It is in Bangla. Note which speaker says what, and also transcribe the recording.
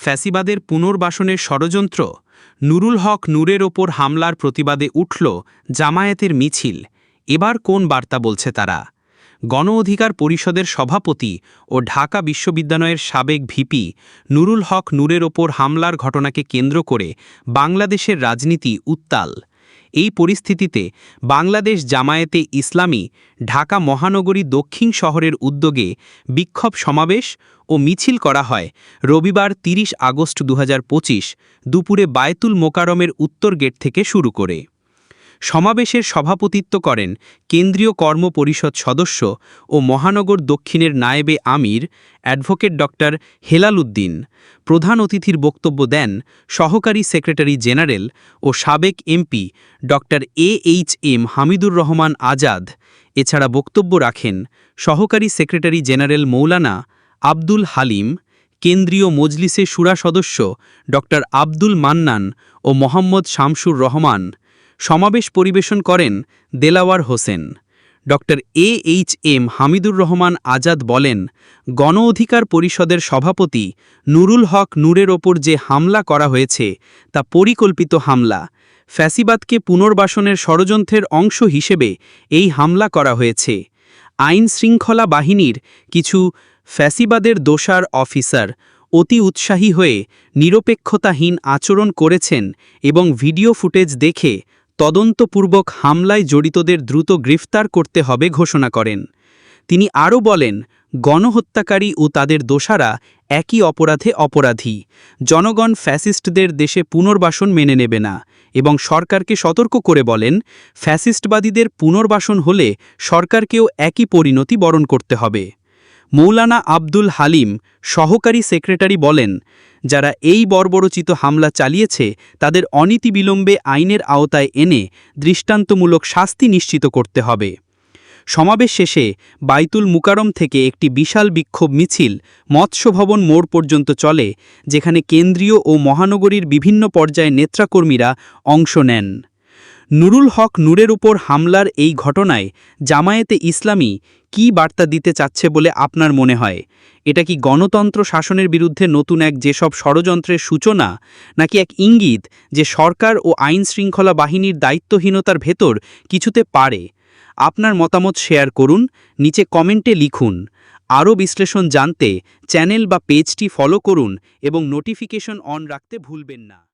Speaker 1: ফ্যাসিবাদের পুনর্বাসনের ষড়যন্ত্র নুরুল হক নূরের ওপর হামলার প্রতিবাদে উঠল জামায়াতের মিছিল। এবার কোন বার্তা বলছে তারা? গণ অধিকার পরিষদের সভাপতি ও ঢাকা বিশ্ববিদ্যালয়ের সাবেক ভিপি নুরুল হক নূরের ওপর হামলার ঘটনাকে কেন্দ্র করে বাংলাদেশের রাজনীতি উত্তাল। এই পরিস্থিতিতে বাংলাদেশ জামায়াতে ইসলামী ঢাকা মহানগরী দক্ষিণ শহরের উদ্যোগে বিক্ষোভ সমাবেশ ও মিছিল করা হয় রবিবার ৩০ আগস্ট দুহাজার পঁচিশ দুপুরে বায়তুল মোকারমের উত্তর গেট থেকে শুরু করে। সমাবেশের সভাপতিত্ব করেন কেন্দ্রীয় কর্ম পরিষদ সদস্য ও মহানগর দক্ষিণের নায়েবে আমির, অ্যাডভোকেট ডক্টর হেলাল উদ্দিন। প্রধান অতিথির বক্তব্য দেন সহকারী সেক্রেটারি জেনারেল ও সাবেক MP doctor A H M Hamidur Rahman Azad. এছাড়া বক্তব্য রাখেন সহকারী সেক্রেটারি জেনারেল মৌলানা আব্দুল হালিম, কেন্দ্রীয় মজলিসে সুরা সদস্য ডক্টর আব্দুল মান্নান ও মোহাম্মদ শামসুর রহমান। সমাবেশ পরিবেশন করেন Delawar Hossain. Doctor A H M Hamidur Rahman Azad বলেন, গণ অধিকার পরিষদের সভাপতি নুরুল হক নূরের ওপর যে হামলা করা হয়েছে, তা পরিকল্পিত হামলা। ফ্যাসিবাদকে পুনর্বাসনের ষড়যন্ত্রের অংশ হিসেবে এই হামলা করা হয়েছে। আইন শৃঙ্খলা বাহিনীর কিছু ফ্যাসিবাদের দোষার অফিসার অতি উৎসাহী হয়ে নিরপেক্ষতাহীন আচরণ করেছেন এবং ভিডিও ফুটেজ দেখে তদন্তপূর্বক হামলায় জড়িতদের দ্রুত গ্রেফতার করতে হবে ঘোষণা করেন। তিনি আরও বলেন, গণহত্যাকারী ও তাদের দোষারা একই অপরাধে অপরাধী। জনগণ ফ্যাসিস্টদের দেশে পুনর্বাসন মেনে নেবে না এবং সরকারকে সতর্ক করে বলেন, ফ্যাসিস্টবাদীদের পুনর্বাসন হলে সরকারকেও একই পরিণতি বরণ করতে হবে। মৌলানা আব্দুল হালিম সহকারী সেক্রেটারি বলেন যারা এই বর্বরচিত হামলা চালিয়েছে, তাদের অনীতি বিলম্বে আইনের আওতায় এনে দৃষ্টান্তমূলক শাস্তি নিশ্চিত করতে হবে। সমাবেশ শেষে বাইতুল মুকারম থেকে একটি বিশাল বিক্ষোভ মিছিল মৎস্যভবন মোড় পর্যন্ত চলে, যেখানে কেন্দ্রীয় ও মহানগরীর বিভিন্ন পর্যায়ে নেত্রাকর্মীরা অংশ নেন। নুরুল হক নূরের উপর হামলার এই ঘটনায় জামায়েতে ইসলামী কি বার্তা দিতে চাচ্ছে বলে আপনার মনে হয়? এটা কি গণতন্ত্র শাসনের বিরুদ্ধে নতুন এক যেসব ষড়যন্ত্রের সূচনা, নাকি এক ইঙ্গিত যে সরকার ও আইন শৃঙ্খলা বাহিনীর দায়িত্বহীনতার ভেতর কিছুতে পারে? আপনার মতামত শেয়ার করুন, নিচে কমেন্টে লিখুন। আরও বিশ্লেষণ জানতে চ্যানেল বা পেজটি ফলো করুন এবং নোটিফিকেশন অন রাখতে ভুলবেন না।